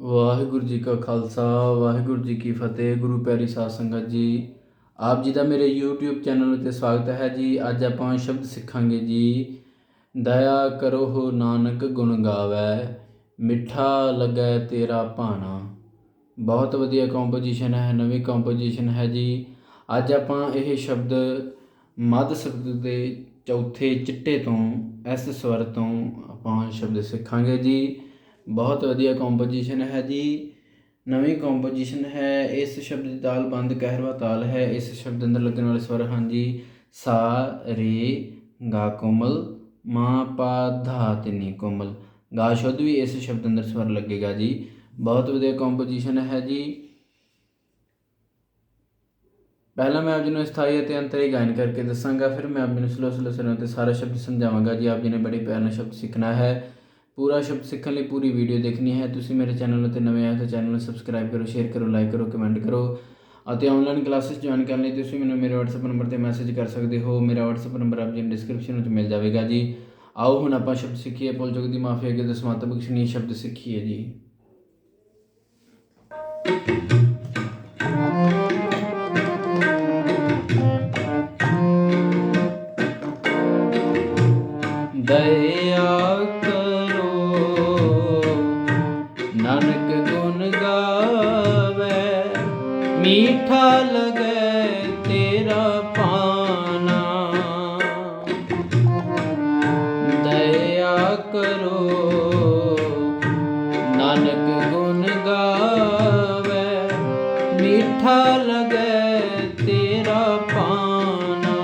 ਵਾਹਿਗੁਰੂ ਜੀ ਕਾ ਖਾਲਸਾ, ਵਾਹਿਗੁਰੂ ਜੀ ਕੀ ਫਤਿਹ, ਗੁਰੂ ਪਿਆਰੀ ਸਾਧ ਸੰਗਤ ਜੀ। ਆਪ ਜੀ ਦਾ ਮੇਰੇ YouTube ਚੈਨਲ ਉੱਤੇ ਸਵਾਗਤ ਹੈ ਜੀ। ਅੱਜ ਆਪਾਂ ਸ਼ਬਦ ਸਿੱਖਾਂਗੇ ਜੀ। ਦਇਆ ਕਰੋ ਹੋ ਨਾਨਕ, ਗੁਣ ਗਾਵੇ, ਮਿੱਠਾ ਲੱਗੈ ਤੇਰਾ ਭਾਣਾ। ਬਹੁਤ ਵਧੀਆ ਕੰਪੋਜੀਸ਼ਨ ਹੈ, ਨਵੀਂ ਕੰਪੋਜੀਸ਼ਨ ਹੈ ਜੀ। ਅੱਜ ਆਪਾਂ ਇਹ ਸ਼ਬਦ ਮੱਧ ਸ਼ਬਦ ਦੇ ਚੌਥੇ ਚਿੱਟੇ ਤੋਂ ਇਸ ਸਵਰ ਤੋਂ ਆਪਾਂ ਸ਼ਬਦ ਸਿੱਖਾਂਗੇ ਜੀ। ਬਹੁਤ ਵਧੀਆ ਕੰਪੋਜੀਸ਼ਨ ਹੈ ਜੀ। ਨਵੀਂ ਕੰਪੋਜੀਸ਼ਨ ਹੈ, ਇਸ ਸ਼ਬਦ ਦੀ ਤਾਲ ਬੰਦ ਕਹਿਰਵਾ ਤਾਲ ਹੈ। ਇਸ ਸ਼ਬਦ ਅੰਦਰ ਲੱਗਣ ਵਾਲੇ ਸਵਰ ਹਨ ਜੀ, ਸਾ, ਰੇ, ਗਾ, ਕੋਮਲ, ਮਾ, ਪਾ, ਧਾ, ਤਿਨੀ, ਕੋਮਲ। ਗਾ ਸ਼ੁੱਧ ਵੀ ਇਸ ਸ਼ਬਦ ਅੰਦਰ ਸਵਰ ਲੱਗੇਗਾ ਜੀ। ਬਹੁਤ ਵਧੀਆ ਕੰਪੋਜੀਸ਼ਨ ਹੈ ਜੀ। ਪਹਿਲਾਂ ਮੈਂ ਆਪ ਜੀ ਨੂੰ ਸਥਾਈ ਅਤੇ ਅੰਤਰੀ ਗਾਇਨ ਕਰਕੇ ਦੱਸਾਂਗਾ, ਫਿਰ ਮੈਂ ਆਪ ਜੀ ਨੂੰ ਸਲੋ ਸਲੋ ਸੁਣਾਉ ਤੇ ਸਾਰਾ ਸ਼ਬਦ ਸਮਝਾਵਾਂਗਾ ਜੀ। ਆਪ ਜੀ ਨੇ ਬੜੇ ਪਿਆਰ ਨਾਲ ਸ਼ਬਦ ਸਿੱਖਣਾ ਹੈ। ਪੂਰਾ ਸ਼ਬਦ ਸਿੱਖਣ ਲਈ ਪੂਰੀ ਵੀਡੀਓ ਦੇਖਣੀ ਹੈ। ਤੁਸੀਂ ਮੇਰੇ ਚੈਨਲ ਉੱਤੇ ਨਵੇਂ ਆਏ ਤਾਂ ਚੈਨਲ ਨੂੰ ਸਬਸਕ੍ਰਾਈਬ ਕਰੋ, ਸ਼ੇਅਰ ਕਰੋ, ਲਾਈਕ ਕਰੋ, ਕਮੈਂਟ ਕਰੋ ਅਤੇ ਆਨਲਾਈਨ ਕਲਾਸਿਸ ਜੁਆਇਨ ਕਰਨ ਲਈ ਤੁਸੀਂ ਮੈਨੂੰ ਮੇਰੇ WhatsApp ਨੰਬਰ ਤੇ ਮੈਸੇਜ ਕਰ ਸਕਦੇ ਹੋ। ਮੇਰਾ WhatsApp ਨੰਬਰ ਆਪ ਜੀ ਨੂੰ ਡਿਸਕ੍ਰਿਪਸ਼ਨ ਵਿੱਚ ਮਿਲ ਜਾਵੇਗਾ ਜੀ। ਆਓ ਹੁਣ ਆਪਾਂ ਸ਼ਬਦ ਸਿੱਖੀਏ। ਪੁੱਲ ਚੁੱਕ ਦੀ ਮਾਫੀ ਅੱਗੇ ਦਸਮਾਤ ਬਖਸ਼ਣੀ ਸ਼ਬਦ ਸਿੱਖੀਏ ਜੀ। ਦਇਆ ਮੀਠਾ ਲਗੇ ਤੇਰਾ ਪਾਣਾ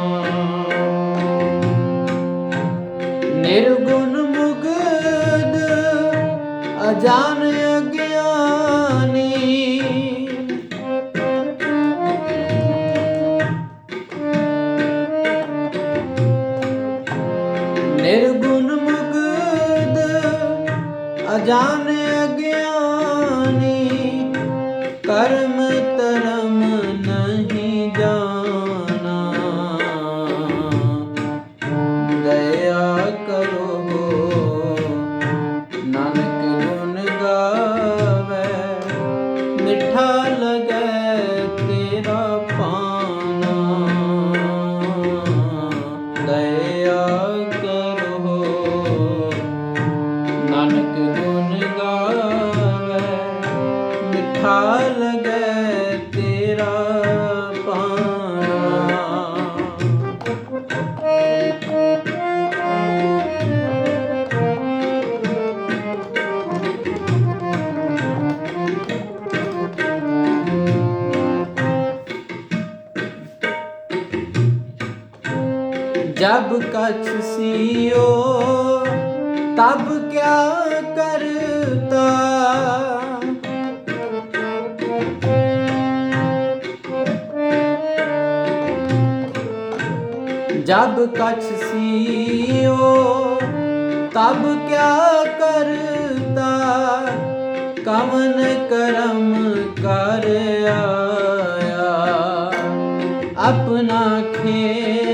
ਨਿਰਗੁਣ ਮੁਗਦ ਅਜਾਨ ਅਗਿਆਨੀ। ਨਿਰਗੁਣ ਮੁਗਦ ਅਜਾਨ कछ सियो तब क्या करता जब कछ सियो तब क्या करता कवन करम कर आया अपना खेल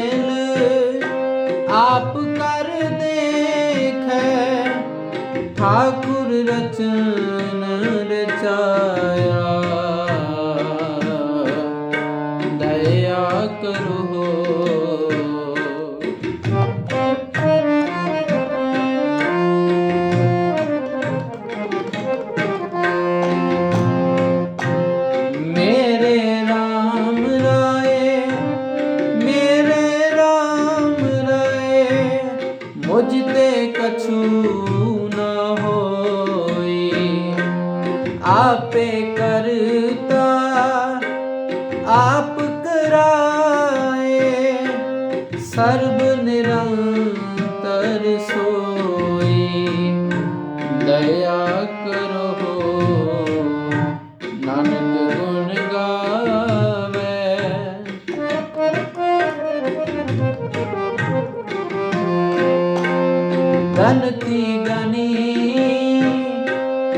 to ਆਪ ਕਰਾਏ, ਸਰਬ ਨਿਰੰਤਰ ਸੋਈ। ਦਇਆ ਕਰੋ, ਨਾਨਕ ਗੁਣ ਗਾਵੇ। ਗਨਤੀ ਗਨੀ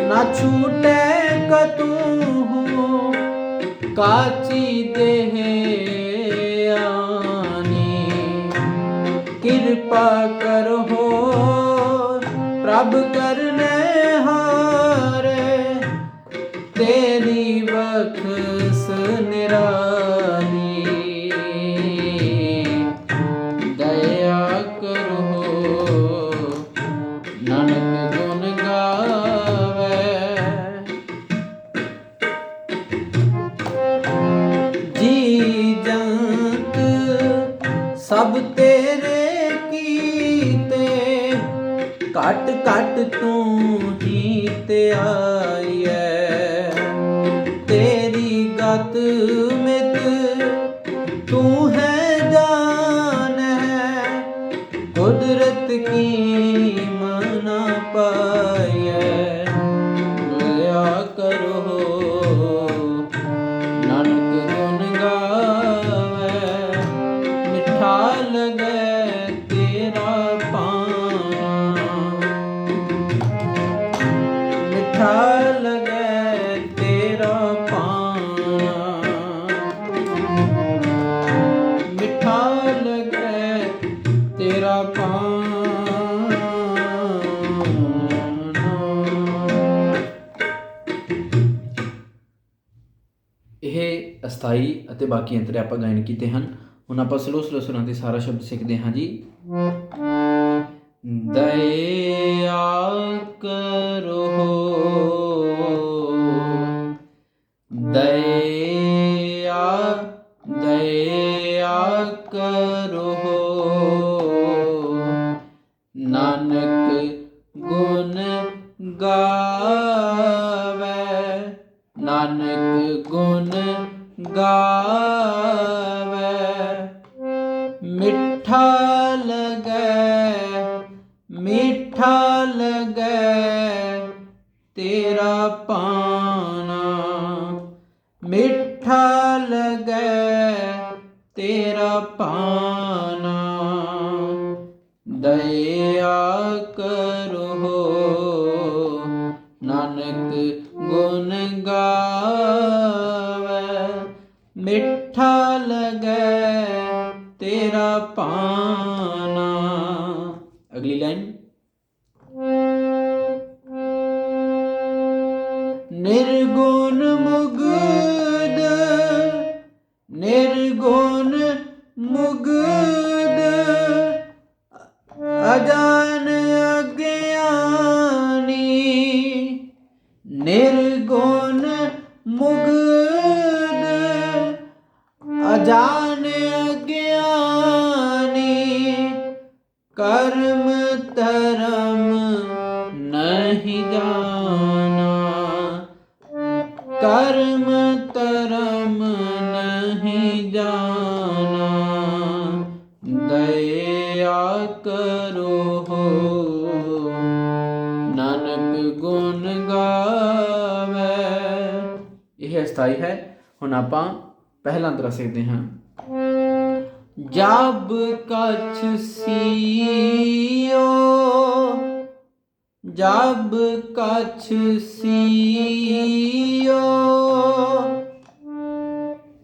ਨਾ ਛੂਟੇ ਕਤੂ। ਕਾਚੀ ਦੇ ਆਨੀ। ਕਿਰਪਾ ਕਰੋ ਪ੍ਰਭ ਕਰਨੇ ਹਾਰੇ। ਤੇਰੀ ਬਖਸ ਨਿਰਾ ਸਭ ਤੇਰੇ ਕੀਤੇ ਘਟ ਘਟ ਤੂੰ ਹੀ ਤੇ ਆਈਐ। ਤੇਰੀ ਗਤ ਅਸਥਾਈ ਅਤੇ ਬਾਕੀ ਅੰਤਰੇ ਆਪਾਂ ਗਾਇਨ ਕੀਤੇ ਹਨ। ਹੁਣ ਆਪਾਂ ਸਲੋ ਸਲੋ ਸੁਰਾਂ ਦੇ ਸਾਰਾ ਸ਼ਬਦ ਸਿੱਖਦੇ ਹਾਂ ਜੀ। ਦਇਆ ਕਰੋ ਗਾਵੇ ਮਿੱਠਾ ਲਗੈ ਮਿੱਠਾ ਲਗੈ ਤੇਰਾ ਪਾਣਾ ਮਿੱਠਾ ਲਗੈ ਤੇਰਾ ਪਾਣਾ ਦਇਆ ਕਰੋ ਨਾਨਕ ਨਿਰਗੁਣ ਮੁਗਦ ਨਿਰਗੁਣ ਮੁਗਦ ਅਜਾਨ ਅਗਿਆਨੀ ਨਿਰਗੁਣ ਮੁਗਦ ਅਜਾਨ ਅਗਿਆਨੀ ਕਰਮ ਧਰਮ ਗੁਣ ਗਾਵੇ ਇਹ ਅਸਥਾਈ ਹੈ ਹੁਣ ਆਪਾਂ ਪਹਿਲਾ ਅੰਤਰਾ ਸਿੱਖਦੇ ਹਾਂ ਜਬ ਕਛ ਸੀਓ ਜਬ ਕਛ ਸੀਓ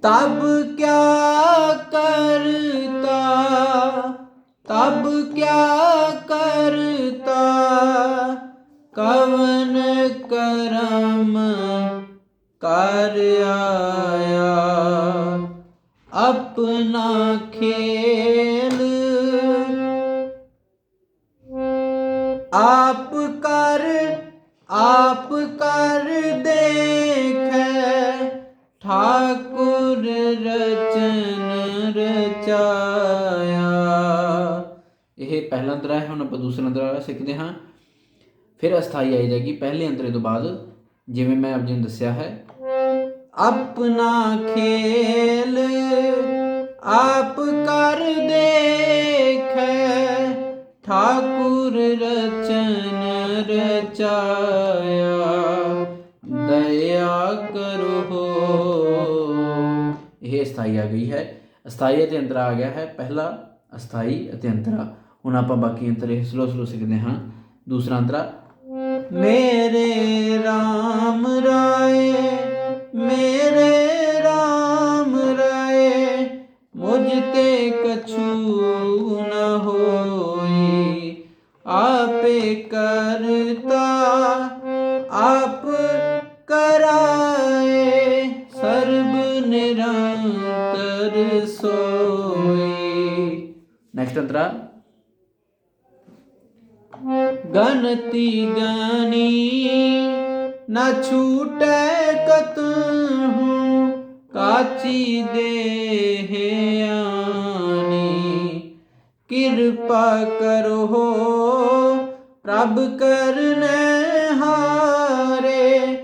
ਤਬ ਕਿਆ ਕਰਤਾ ਤਬ ਕਿਆ ਪਹਿਲਾ ਅੰਤਰਾ ਹੈ ਹੁਣ ਆਪਾਂ ਦੂਸਰਾ ਅੰਤਰਾ ਸਿੱਖਦੇ ਹਾਂ ਫਿਰ ਅਸਥਾਈ ਆਈ ਜਾਏਗੀ ਪਹਿਲੇ ਅੰਤਰੇ ਤੋਂ ਬਾਅਦ ਜਿਵੇਂ ਮੈਂ ਆਪ ਜੀ ਨੂੰ ਦੱਸਿਆ ਹੈ ਆਪਣਾ ਖੇਲ ਆਪ ਕਰ ਦੇਖੈ ਠਾਕੁਰ ਰਚਨ ਰਚਾਇਆ ਦਇਆ ਕਰੋ ਇਹ ਅਸਥਾਈ ਆ ਗਈ ਹੈ ਅਸਥਾਈ ਅਤੇ ਅੰਤਰਾ ਆ ਗਿਆ ਹੈ ਪਹਿਲਾ ਅਸਥਾਈ ਅਤੇ ਅੰਤਰਾ ਹੁਣ ਆਪਾਂ ਬਾਕੀ ਅੰਤਰੇ ਸਲੋ ਸਲੋ ਸਿੱਖਦੇ ਹਾਂ। ਦੂਸਰਾ ਅੰਤਰਾ, ਮੇਰੇ RAM ਰਾਏ, ਮੇਰੇ RAM ਰਾਏ, ਮੁਝ ਤੇ ਕਛੂ ਨ ਹੋਈ। ਆਪੇ ਕਰਤਾ, ਆਪ ਕਰਾਏ, ਸਰਬ ਨਿਰੰਤਰ ਸੋਈ। ਨੈਕਸਟ ਅੰਤਰਾ ਗਨਤੀ ਗਨੀ ਨਾ ਛੂਟੈ ਕਤਹੂ ਕਾਚੀ ਦੇਹ ਆਨੀ ਕਿਰਪਾ ਕਰੋ ਪ੍ਰਭ ਕਰਨੇ ਹਾਰੇ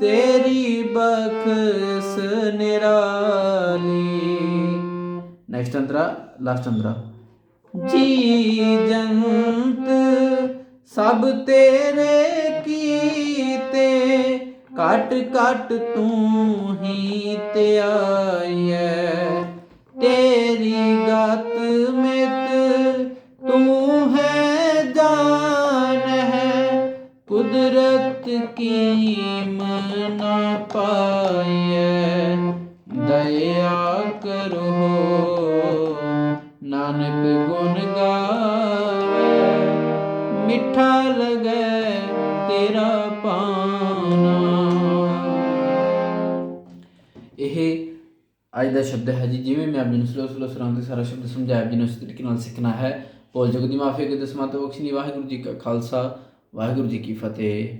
ਤੇਰੀ ਬਖਸ਼ ਨਿਰਾਲੀ। ਨੈਕਸਟ ਅੰਤਰਾ ਲਾਸਟ ਅੰਤਰਾ। ਜੀ ਜੰਤ ਸਭ ਤੇਰੇ ਕੀਤੇ, ਕਟ ਕਟ ਤੂੰ ਹੀ ਤੇ ਧਿਆਈਐ ਤੇਰੀ ਗਤ ਮਿਤ ਤੂੰ ਹੈ ਜਾਨ ਹੈ, ਕੁਦਰਤ ਕੀ ਮਨਾ ਪਾਈਐ। ਦਇਆ ਕਰੋ, ਨਾਨਕ ਅੱਜ ਦਾ ਸ਼ਬਦ ਹੈ ਜੀ, ਜਿਵੇਂ ਮੈਂ ਆਪਣੀ ਨੂੰ ਸਲੋ ਸਲੋ ਸੁਰਾਂ ਤੇ ਸਾਰਾ ਸ਼ਬਦ ਸਮਝਾਇਆ ਆਪ ਜੀ ਨੂੰ ਇਸ ਤਰੀਕੇ ਨਾਲ ਸਿੱਖਣਾ ਹੈ। ਭੁੱਲ ਜਗ ਦੀ ਮਾਫੀ ਅਗੇ ਦਸਮਾਂ ਤੋਂ ਬਖਸ਼ਣੀ ਵਾਹਿਗੁਰੂ ਜੀ ਕਾ ਖਾਲਸਾ, ਵਾਹਿਗੁਰੂ ਜੀ ਕੀ ਫਤਿਹ।